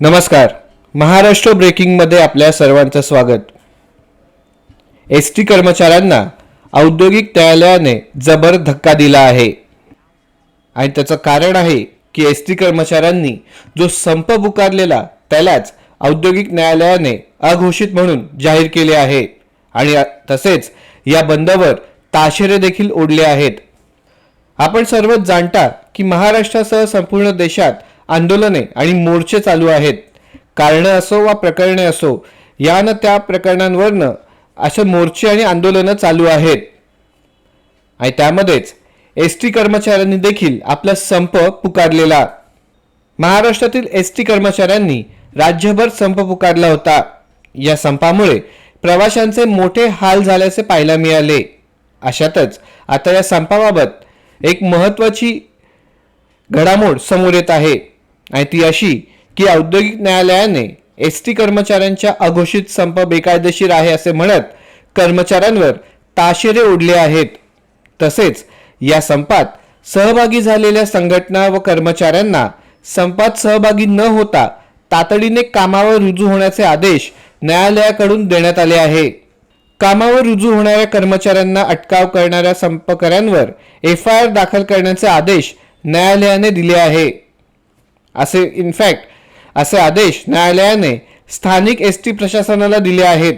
नमस्कार. महाराष्ट्र ब्रेकिंगमध्ये आपल्या सर्वांचं स्वागत. एस टी कर्मचाऱ्यांना औद्योगिक न्यायालयाने जबर धक्का दिला आहे. आणि त्याचं कारण आहे की एस टी कर्मचाऱ्यांनी जो संप पुकारलेला त्यालाच औद्योगिक न्यायालयाने अघोषित म्हणून जाहीर केले आहे. आणि तसेच या बंदवर ताशेरे देखील ओढले आहेत. आपण सर्वच जाणता की महाराष्ट्रासह संपूर्ण देशात आंदोलने आणि मोर्चे चालू आहेत. कारणं असो वा प्रकरणे असो यानं त्या प्रकरणांवरनं असे मोर्चे आणि आंदोलनं चालू आहेत. आणि त्यामध्येच एस टी कर्मचाऱ्यांनी देखील आपला संप पुकारलेला. महाराष्ट्रातील एस टी कर्मचाऱ्यांनी राज्यभर संप पुकारला होता. या संपामुळे प्रवाशांचे मोठे हाल झाल्याचे पाहायला मिळाले. अशातच आता या संपाबाबत एक महत्वाची घडामोड समोर येत आहे. आणि ती अशी की औद्योगिक न्यायालयाने एस टी कर्मचाऱ्यांच्या अघोषित संप बेकायदेशीर आहे असे म्हणत कर्मचाऱ्यांवर ताशेरे ओढले आहेत. तसेच या संपात सहभागी झालेल्या संघटना व कर्मचाऱ्यांना संपात सहभागी न होता तातडीने कामावर रुजू होण्याचे आदेश न्यायालयाकडून देण्यात आले आहे. कामावर रुजू होणाऱ्या कर्मचाऱ्यांना अटकाव करणाऱ्या संपकऱ्यांवर एफ आय आर दाखल करण्याचे आदेश न्यायालयाने दिले आहे. असे इनफॅक्ट असे आदेश न्यायालयाने स्थानिक एस टी प्रशासनाला दिले आहेत.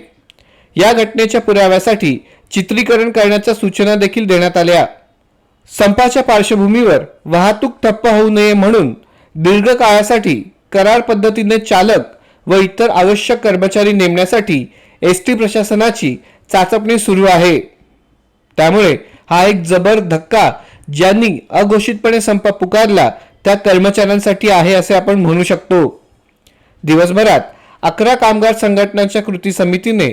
या घटनेच्या पुराव्यासाठी चित्रीकरण करण्याच्या सूचना देखील देण्यात आल्या. संपाच्या पार्श्वभूमीवर वाहतूक ठप्प होऊ नये म्हणून दीर्घकाळासाठी करार पद्धतीने चालक व इतर आवश्यक कर्मचारी नेमण्यासाठी एस टी प्रशासनाची चाचपणी सुरू आहे. त्यामुळे हा एक जबर धक्का ज्यांनी अघोषितपणे संप पुकारला त्या कर्मचाऱ्यांसाठी आहे असे आपण म्हणू शकतो. दिवसभरात अकरा कामगार संघटनांच्या कृती समितीने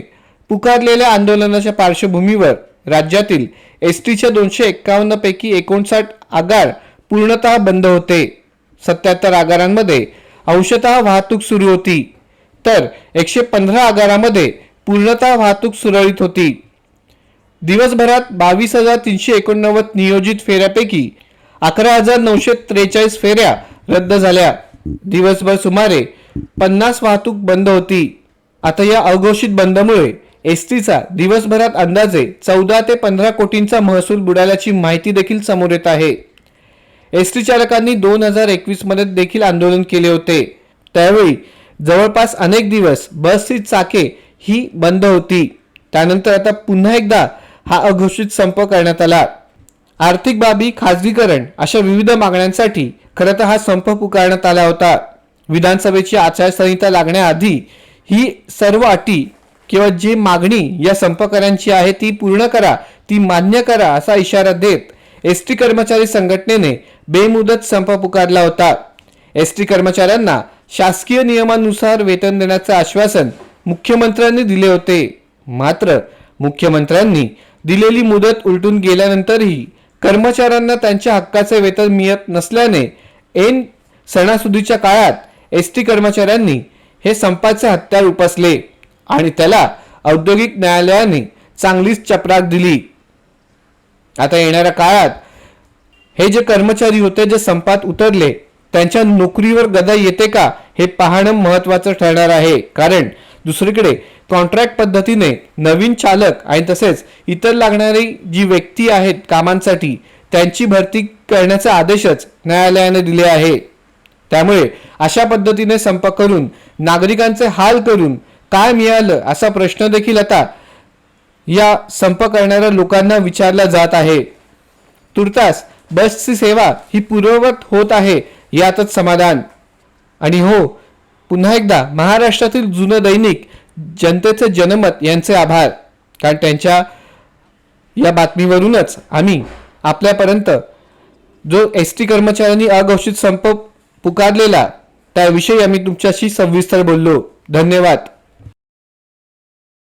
पुकारलेल्या आंदोलनाच्या पार्श्वभूमीवर राज्यातील एस टीच्या दोनशे एक्कावन्न पैकी एकोणसाठ आगार पूर्णतः बंद होते. सत्याहत्तर आगारांमध्ये अंशतः वाहतूक सुरू होती. तर एकशे पंधरा आगारामध्ये पूर्णतः वाहतूक सुरळीत होती. दिवसभरात बावीस हजार तीनशे एकोणनव्वद नियोजित फेऱ्यापैकी अकरा हजार नऊशे त्रेचाळीस फेऱ्या रद्द झाल्या. दिवसभर सुमारे पन्नास वाहतूक बंद होती. आता या अघोषित बंदमुळे एस टीचा दिवसभरात अंदाजे चौदा ते पंधरा कोटींचा महसूल बुडाल्याची माहिती देखील समोर येत आहे. एस टी चालकांनी दोन हजार एकवीसमध्ये देखील आंदोलन केले होते. त्यावेळी जवळपास अनेक दिवस बसची चाके ही बंद होती. त्यानंतर आता पुन्हा एकदा हा अघोषित संप करण्यात आला. आर्थिक बाबी खाजगीकरण अशा विविध मागण्यांसाठी खरं तर हा संप पुकारण्यात आला होता. विधानसभेची आचारसंहिता लागण्याआधी ही सर्व अटी किंवा जी मागणी या संपकऱ्यांची आहे ती पूर्ण करा ती मान्य करा असा इशारा देत एस टी कर्मचारी संघटनेने बेमुदत संप पुकारला होता. एस टी कर्मचाऱ्यांना शासकीय नियमानुसार वेतन देण्याचं आश्वासन मुख्यमंत्र्यांनी दिले होते. मात्र मुख्यमंत्र्यांनी दिलेली मुदत उलटून गेल्यानंतरही कर्मचाऱ्यांना त्यांच्या हक्काचे वेतन मिळत नसल्याने ऐन सणासुदीच्या काळात एस टी कर्मचाऱ्यांनी हे संपाचे हत्यार उपसले आणि त्याला औद्योगिक न्यायालयाने चांगलीच चपराक दिली. आता येणाऱ्या काळात हे जे कर्मचारी होते जे संपात उतरले त्यांच्या नोकरीवर गदा येते का हे पाहणं महत्वाचं ठरणार आहे. कारण दुसरीकडे कॉन्ट्रॅक्ट पद्धतीने नवीन चालक आणि तसेच इतर लागणारी जी व्यक्ती आहेत कामांसाठी त्यांची भरती करण्याचे आदेशच न्यायालयाने दिले आहे. त्यामुळे अशा पद्धतीने संप करून नागरिकांचे हाल करून काय मिळालं असा प्रश्न देखील आता या संप करणाऱ्या लोकांना विचारला जात आहे. तुर्तास बसची सेवा ही पूर्ववत होत आहे यातच समाधान. आणि हो पुन्हा एकदा महाराष्ट्रातील जुनं दैनिक जनतेचे जनमत यांचे आभार. कारण त्यांच्या या बातमीवरूनच आम्ही आपल्यापर्यंत जो एस टी कर्मचाऱ्यांनी अघोषित संप पुकारलेला त्याविषयी आम्ही तुमच्याशी सविस्तर बोललो. धन्यवाद.